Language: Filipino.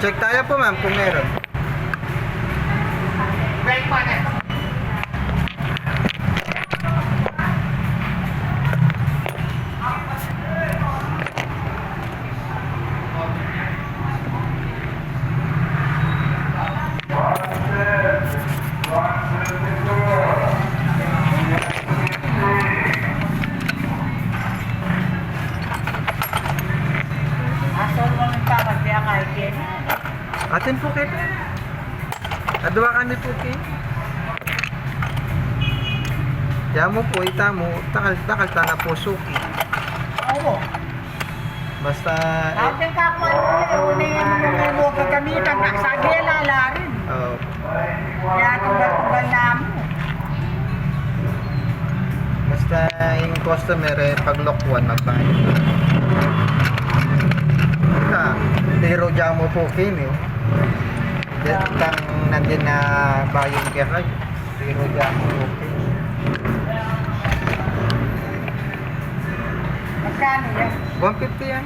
Check tayo po ma'am kung meron. Atin po kita. Adwa kami po kay. Kaya mo po, ita mo, takal, takal ta na po suki. Oo. Basta, eh, yung kakuha mo, unin yung mga mo kagamitan na. Sabi lala rin. oh, Kaya tugal-tugal na mo. basta yung customer eh, pag lock one, magbayad. Dyan mo po kini. oh. Diyan kang nandun na bayan kaya kayo. Pero dyan mo po kini. Magkano yan? 150 yan.